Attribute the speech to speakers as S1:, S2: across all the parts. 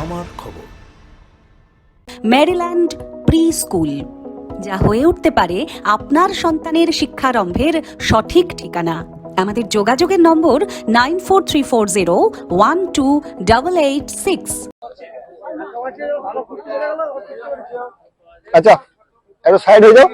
S1: আমার খবর।
S2: Maryland pre school যা হয়ে উঠতে পারে আপনার সন্তানের শিক্ষারম্ভের সঠিক ঠিকানা। আমাদের যোগাযোগের নম্বর nine four three four zero one two double eight six.
S3: আচ্ছা একটু সাইড হয়ে যাও।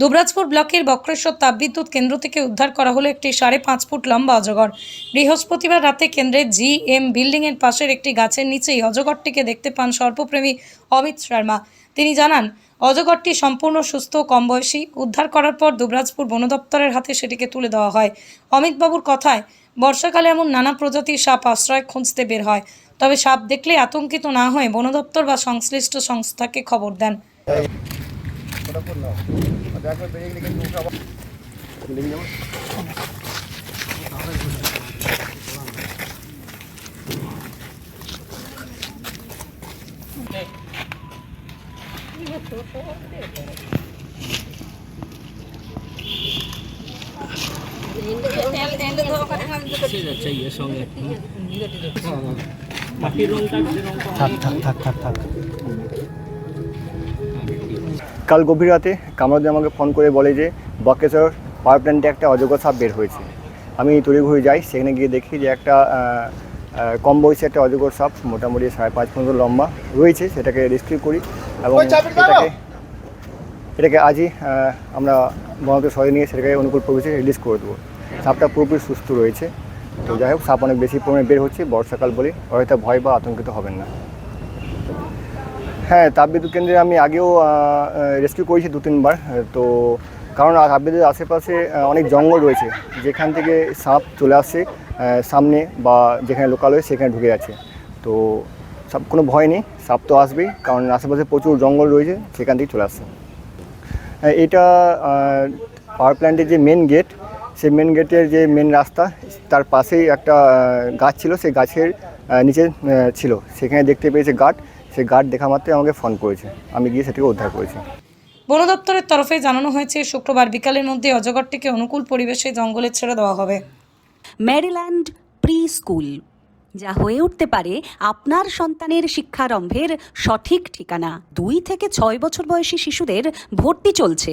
S4: দুবরাজপুর ব্লকের বক্রেশ্বর তাপবিদ্যুৎ কেন্দ্র থেকে উদ্ধার করা হলো একটি সাড়ে পাঁচ ফুট লম্বা অজগর। বৃহস্পতিবার রাতে কেন্দ্রের জি এম বিল্ডিং এর পাশের একটি গাছের নিচেই অজগরটিকে দেখতে পান সর্পপ্রেমী অমিত শর্মা। তিনি জানান, অজগরটি সম্পূর্ণ সুস্থ, কম বয়সী। উদ্ধার করার পর দুবরাজপুর বন দপ্তরের হাতে সেটিকে তুলে দেওয়া হয়। অমিতবাবুর কথায়, বর্ষাকালে এমন নানা প্রজাতির সাপ আশ্রয় খুঁজতে বের হয়। তবে সাপ দেখলে আতঙ্কিত না হয়ে বন দপ্তর বা সংশ্লিষ্ট সংস্থাকে খবর দেন।
S3: কাল গভীর রাতে কামরাজ আমাকে ফোন করে বলে যে বকেশ্বর পাওয়ার প্ল্যান্টে একটা অযোগ্য সাপ বের হয়েছে। আমি তড়িঘড়ি যাই সেখানে গিয়ে দেখি যে একটা কম বয়সে একটা অজগর সাপ মোটামুটি সাড়ে পাঁচ পনেরো লম্বা রয়েছে সেটাকে রেস্কিউ করি এবং এটাকে এটাকে আজই আমরা বনতে সরে নিয়ে সেটাকে অনুকূল পরিবেশে রিলিজ করে দেবো। সাপটা পুরোপুরি সুস্থ রয়েছে। তো যাই হোক, সাপ অনেক বেশি পরিমাণে বের হচ্ছে, বর্ষাকাল বলে। হয়তো ভয় বা আতঙ্কিত হবেন না। হ্যাঁ তাপবিদ্যুৎ কেন্দ্রে আমি আগেও রেস্কিউ করেছি দু, তিনবার। তো কারণ আর তাপবিদ্যুৎ আশেপাশে অনেক জঙ্গল রয়েছে। যেখান থেকে সাপ চলে আসছে সামনে বা যেখানে লোকাল হয়ে সেখানে ঢুকে যাচ্ছে। তো সাপ, কোনো ভয় নেই। সাপ তো আসবেই, কারণ আশেপাশে প্রচুর জঙ্গল রয়েছে, সেখান থেকে চলে আসছে। এটা পাওয়ার প্ল্যান্টের যে মেন গেট সেই মেন গেটের যে মেন রাস্তা তার পাশেই একটা গাছ ছিল সেই গাছের নিচে ছিল। সেখানে দেখতে পেয়েছে গার্ড সেই গার্ড দেখা মাত্রই আমাকে ফোন করেছে। আমি গিয়ে সেটাকে উদ্ধার করেছি।
S4: বন দপ্তরের তরফে জানানো হয়েছে শুক্রবার বিকালের মধ্যে অজগরটিকে অনুকূল পরিবেশে জঙ্গলে ছেড়ে দেওয়া হবে।
S2: ম্যারিল্যান্ড প্রি স্কুল যা হয়ে উঠতে পারে আপনার সন্তানের শিক্ষারম্ভের সঠিক ঠিকানা। দুই থেকে ছয় বছর বয়সী শিশুদের ভর্তি চলছে।